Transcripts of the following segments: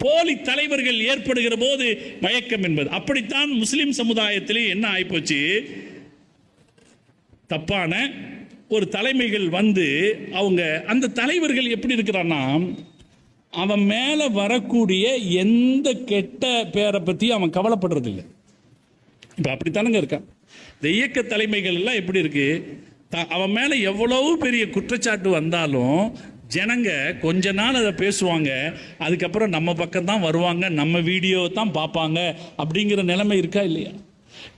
போலி தலைவர்கள் ஏற்படுகிற போது மயக்கம் என்பது. அப்படித்தான் முஸ்லிம் சமுதாயத்திலே என்ன ஆயிப்போச்சு? தப்பான ஒரு தலைமைகள் வந்து அவங்க அந்த தலைவர்கள் எப்படி இருக்கிறான்னா அவன் மேலே வரக்கூடிய எந்த கெட்ட பேரை பற்றி அவன் கவலைப்படுறதில்லை. இப்போ அப்படித்தானங்க இருக்கான். இந்த இயக்க தலைமைகள் எல்லாம் எப்படி இருக்கு? த- அவன் மேலே எவ்வளவு பெரிய குற்றச்சாட்டு வந்தாலும் ஜனங்க கொஞ்ச நாள் அதை பேசுவாங்க. அதுக்கப்புறம் நம்ம பக்கம் தான் வருவாங்க. நம்ம வீடியோ தான் பார்ப்பாங்க. அப்படிங்கிற நிலைமை இருக்கா இல்லையா?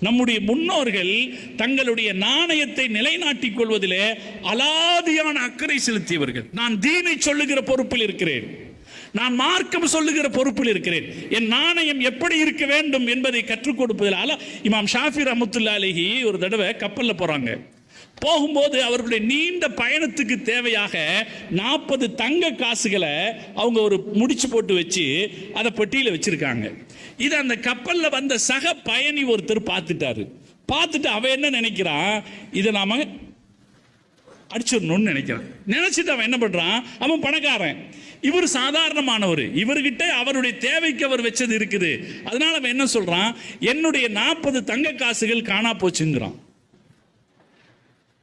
நம்முடைய முன்னோர்கள் தங்களுடைய நாணயத்தை நிலைநாட்டிக் கொள்வதிலே அலாதியான அக்கறை செலுத்தியவர்கள். நான் தீனை சொல்லுகிற பொறுப்பில் இருக்கிறேன். நான் மார்க்கம் சொல்லுகிற பொறுப்பில் இருக்கிறேன். என் நாணயம் எப்படி இருக்க வேண்டும் என்பதை கற்றுக் கொடுப்பதில் அல இமாம் ஷாஃபி அமுத்துல்லா அலிஹி ஒரு தடவை கப்பலில் போகிறாங்க போகும்போது அவர்களுடைய நீண்ட பயணத்துக்கு தேவையாக நாற்பது தங்க காசுகளை அவங்க ஒரு முடிச்சு போட்டு வச்சு அதை பெட்டியில் வச்சிருக்காங்க. இது அந்த கப்பலில் வந்த சக பயணி ஒருத்தர் பார்த்துட்டாரு. பார்த்துட்டு அவன் என்ன நினைக்கிறான்? இதை நாம அடிச்சிடணும்னு நினைக்கிறான். நினைச்சிட்டு அவன் என்ன பண்றான்? அவன் பணக்காரன். இவர் சாதாரணமானவர். இவர்கிட்ட அவருடைய தேவைக்கு அவர் வச்சது இருக்குது. அதனால அவன் என்ன சொல்றான்? என்னுடைய நாற்பது தங்க காசுகள் காணா போச்சுங்கிறான்.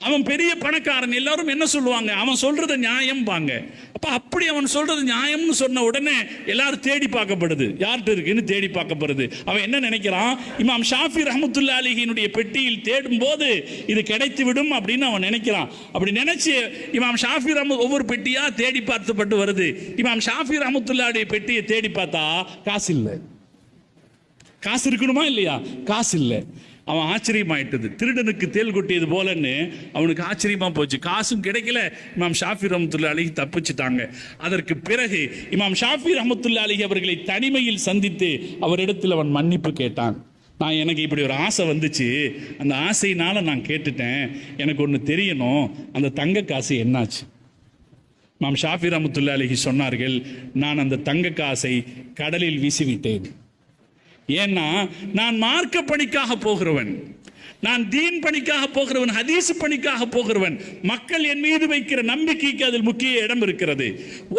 அவன் பெரிய பணக்காரன் எல்லாரும் என்ன சொல்லுவாங்க? அவன் சொல்றது நியாயம்பாங்க அப்ப அப்படி அவன் சொல்றது நியாயம்னு சொன்ன உடனே எல்லாரும் தேடி பார்க்கப்படுது. யார்கிட்ட இருக்குன்னு தேடி பார்க்கப்படுது. அவன் என்ன நினைக்கிறான்? இமாம் ஷாஃபி ரஹமத்துல்லா அலிஹினுடைய பெட்டியில் தேடும் போது இது கிடைத்து விடும் அப்படின்னு அவன் நினைக்கிறான். அப்படி நினைச்சு இமாம் ஷாஃபி ரஹம ஒவ்வொரு பெட்டியா தேடி பார்த்துப்பட்டு வருது. இமாம் ஷாஃபி ரஹமத்துல்லாடைய பெட்டியை தேடி பார்த்தா காசு இல்லை. காசு இருக்கணுமா இல்லையா? காசு இல்லை. அவன் ஆச்சரியமாயிட்டது. திருடனுக்கு தேல் கொட்டியது போலன்னு அவனுக்கு ஆச்சரியமா போச்சு. காசும் கிடைக்கல. இமாம் ஷாஃபி ரஹமத்துல்லா அலிஹி தப்பிச்சிட்டாங்க. அதற்கு பிறகு இமாம் ஷாஃபி ரஹமத்துல்லா அலிஹி அவர்களை தனிமையில் சந்தித்து அவரிடத்தில் அவன் மன்னிப்பு கேட்டான். நான் எனக்கு இப்படி ஒரு ஆசை வந்துச்சு. அந்த ஆசையினால நான் கேட்டுட்டேன். எனக்கு ஒன்று தெரியணும். அந்த தங்க காசு என்னாச்சு? மாம் ஷாஃபி ரஹமத்துல்லா அலிஹி சொன்னார்கள் நான் அந்த தங்க காசை கடலில் வீசிவிட்டேன். ஏன்னா நான் மார்க்க பணிக்காக போகிறவன். நான் தீன் பணிக்காக போகிறவன் ஹதீஸ் பணிக்காக போகிறவன் மக்கள் என் மீது வைக்கிற நம்பிக்கைக்கு அதில் முக்கிய இடம் இருக்கிறது.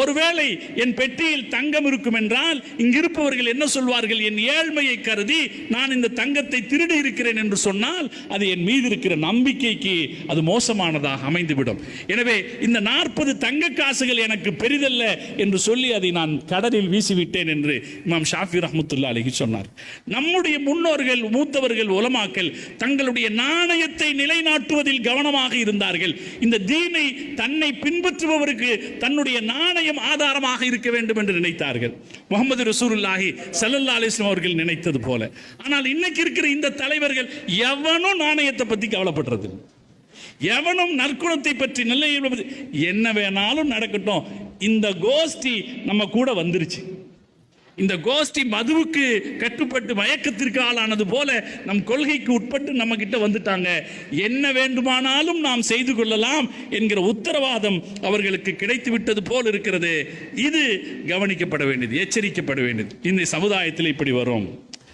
ஒருவேளை என் பெட்டியில் தங்கம் இருக்கும் என்றால் இங்கிருப்பவர்கள் என்ன சொல்வார்கள்? என் ஏழ்மையை கருதி நான் இந்த தங்கத்தை திருடி இருக்கிறேன் என்று சொன்னால் அது என் மீது இருக்கிற நம்பிக்கைக்கு அது மோசமானதாக அமைந்துவிடும். எனவே இந்த நாற்பது தங்க காசுகள் எனக்கு பெரிதல்ல என்று சொல்லி அதை நான் கடலில் வீசிவிட்டேன் என்று இமாம் ஷாஃபி ரஹமத்துல்லா அலிஹி சொன்னார். நம்முடைய முன்னோர்கள் மூத்தவர்கள் உலமாக்கள் தங்களுடைய நாணயத்தை நிலைநாட்டுவதில் கவனமாக இருந்தார்கள். இந்த தீனை தன்னை பின்பற்றுபவருக்கு தன்னுடைய நாணயம் ஆதாரமாக இருக்க வேண்டும் என்று நினைத்தார்கள். முகமது ரசூலுல்லாஹி சல்லல்லா அலிஸ்லாம் அவர்கள் நினைத்தது போல. ஆனால் இன்னைக்கு இருக்கிற இந்த தலைவர்கள் எவனும் நாணயத்தை பத்தி கவலைப்படுறது எவனும் நற்குணத்தை பற்றி நல்ல என்ன வேணாலும் நடக்கட்டும். இந்த கோஷ்டி நம்ம கூட வந்துருச்சு. இந்த கோஷ்டி மதுவுக்கு கட்டுப்பட்டு மயக்கத்திற்கு ஆளானது போல நம் கொள்கைக்கு உட்பட்டு நம்ம கிட்ட வந்துட்டாங்க. என்ன வேண்டுமானாலும் நாம் செய்து கொள்ளலாம் என்கிற உத்தரவாதம் அவர்களுக்கு கிடைத்து விட்டது போல் இருக்கிறது. இது கவனிக்கப்பட வேண்டியது எச்சரிக்கப்பட வேண்டியது. இந்த சமுதாயத்தில் இப்படி வரும்.